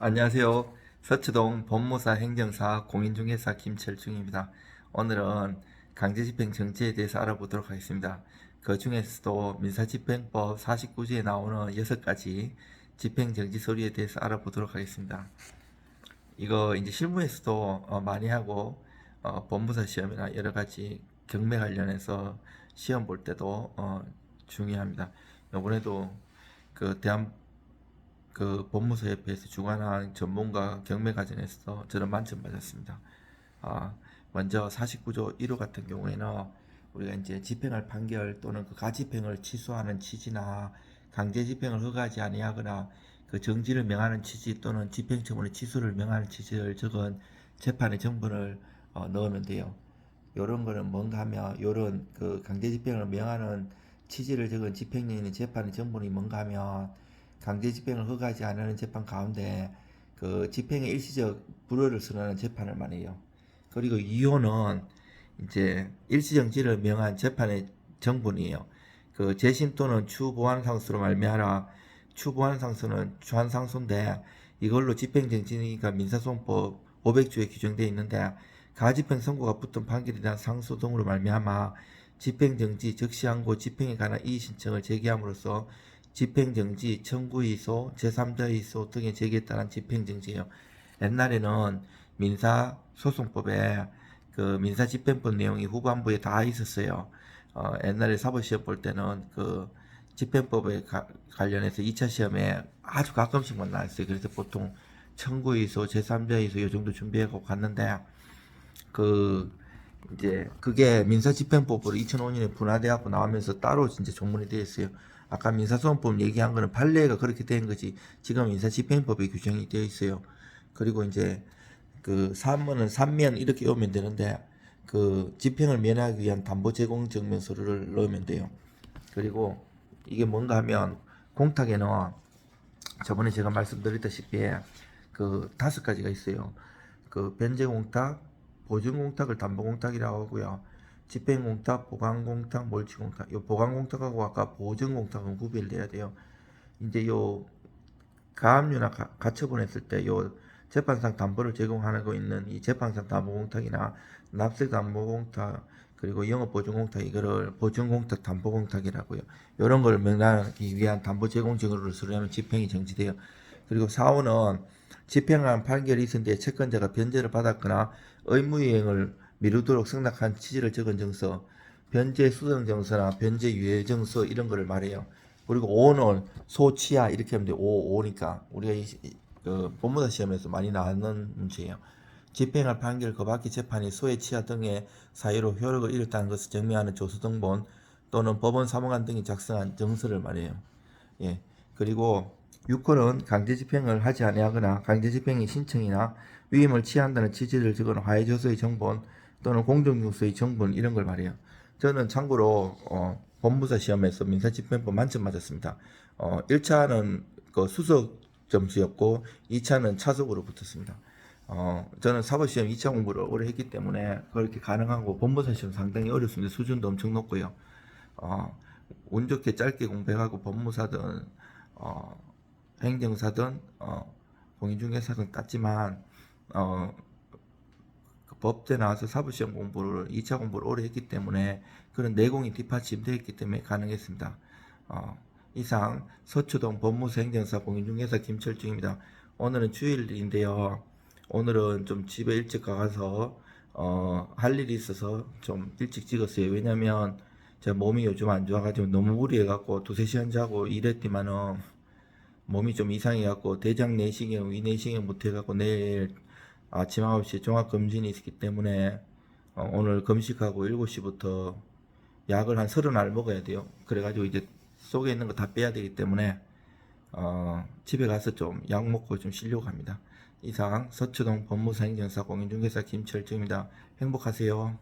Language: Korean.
안녕하세요. 서초동 법무사 행정사 공인중개사 김철중입니다. 오늘은 강제집행 정지에 대해서 알아보도록 하겠습니다. 그 중에서도 민사집행법 49조에 나오는 6가지 집행정지 서류에 대해서 알아보도록 하겠습니다. 이거 이제 실무에서도 어, 많이 하고 어, 법무사 시험이나 여러 가지 경매 관련해서 시험 볼 때도 어, 중요합니다. 이번에도 그 대한 그 법무사협회에서 주관한 전문가 경매 과정에서 저는 만점 받았습니다. 아, 먼저 49조 1호 같은 경우에는 우리가 이제 집행할 판결 또는 그 가집행을 취소하는 취지나 강제 집행을 허가하지 아니하거나 그 정지를 명하는 취지 또는 집행처분의 취소를 명하는 취지를 적은 재판의 정본을 어, 넣었는데요. 요런 거는 뭔가 하면 요런 그 강제 집행을 명하는 취지를 적은 집행령인 재판의 정본이 뭔가 하면 강제 집행을 허가하지 않는 재판 가운데 그 집행의 일시적 불허를 선언하는 재판을 말해요. 그리고 이호는 이제 일시정지를 명한 재판의 정본이에요. 그 재심 또는 추보안 상수로 말미암아 추보안 상수는 주한 상수인데 이걸로 집행정지가 민사소송법 500조에 규정되어 있는데 가집행 선고가 붙은 판결에 대한 상소 등으로 말미암아 집행정지 적시항고 집행에 관한 이의 신청을 제기함으로써 집행정지, 청구이소, 제3자이소 등의 제기에 따른 집행정지예요. 옛날에는 민사소송법에 그 민사집행법 내용이 후반부에 다 있었어요. 어, 옛날에 사법시험 볼 때는 그 집행법에 가- 관련해서 2차 시험에 아주 가끔씩만 나왔어요. 그래서 보통 청구이소, 제3자이소 이 정도 준비하고 갔는데 그 이제 그게 민사집행법으로 2005년에 분화돼갖고 나오면서 따로 진짜 종문이 되어 있어요. 아까 민사소송법 얘기한 거는 판례가 그렇게 된 거지. 지금 민사집행법에 규정이 되어 있어요. 그리고 이제 그 사면은 삼면 이렇게 오면 되는데 그 집행을 면하기 위한 담보 제공 증명 서류를 넣으면 돼요. 그리고 이게 뭔가 하면 공탁에는 저번에 제가 말씀드렸다시피 그 다섯 가지가 있어요. 그 변제 공탁, 보증 공탁을 담보 공탁이라고 하고요. 집행 공탁, 보관 공탁, 몰치 공탁. 요 보관 공탁하고 아까 보증 공탁은 구별돼야 돼요. 이제 요 가압류나 가, 가처분 했을 때 요 재판상 담보를 제공하는 거 있는 이 재판상 담보 공탁이나 납세 담보 공탁 그리고 영업 보증 공탁 이거를 보증 공탁 담보 공탁이라고요. 이런 걸 명하기 위한 담보 제공 증거를 수리하면 집행이 정지돼요. 그리고 사호는 집행한 판결이 있은데 채권자가 변제를 받았거나 의무이행을 미루도록 승낙한 취지를 적은 증서, 변제 수정 증서나 변제 유예 증서 이런 거를 말해요. 그리고 오는 소치야 이렇게 하면 돼. 오 오니까 우리가 이, 이- 그 법무사 시험에서 많이 나오는 문제예요. 집행할 판결 그 밖의 재판이 소의 치하 등의 사유로 효력을 잃었다는 것을 증명하는 조서 등본 또는 법원 사무관 등이 작성한 증서를 말해요. 예. 그리고 6호는 강제 집행을 하지 아니하거나 강제 집행의 신청이나 위임을 취한다는 취지를 적은 화해 조서의 정본 또는 공정증서의 정본 이런 걸 말해요. 저는 참고로 어, 법무사 시험에서 민사집행법 만점 맞았습니다. 어, 1차는 그 수석 점수였고 2차는 차석으로 붙었습니다. 어, 저는 사법시험 2차 공부를 오래 했기 때문에 그렇게 가능하고 법무사 시험 상당히 어렵습니다. 수준도 엄청 높고요. 어, 운 좋게 짧게 공부해가고 법무사든 어, 행정사든 어, 공인중개사든 땄지만 어, 그 법대 나와서 사법시험 공부를 2차 공부를 오래 했기 때문에 그런 내공이 뒷받침되어 있기 때문에 가능했습니다. 어, 이상 서초동 법무사 행정사 공인중개사 김철중입니다. 오늘은 주일인데요. 오늘은 좀 집에 일찍 가서 어, 할 일이 있어서 좀 일찍 찍었어요. 왜냐면 제 몸이 요즘 안 좋아가지고 너무 무리해갖고 두세 시간 자고 일했더만은 몸이 좀 이상해갖고 대장 내시경, 위 내시경 못해갖고 내일 아침 9시에 종합검진이 있기 때문에 어, 오늘 검식하고 7시부터 약을 한 30알 먹어야 돼요. 그래가지고 이제 속에 있는 거 다 빼야 되기 때문에 어, 집에 가서 좀 약 먹고 좀 쉬려고 합니다. 이상 서초동 법무사 행정사 공인중개사 김철중입니다. 행복하세요.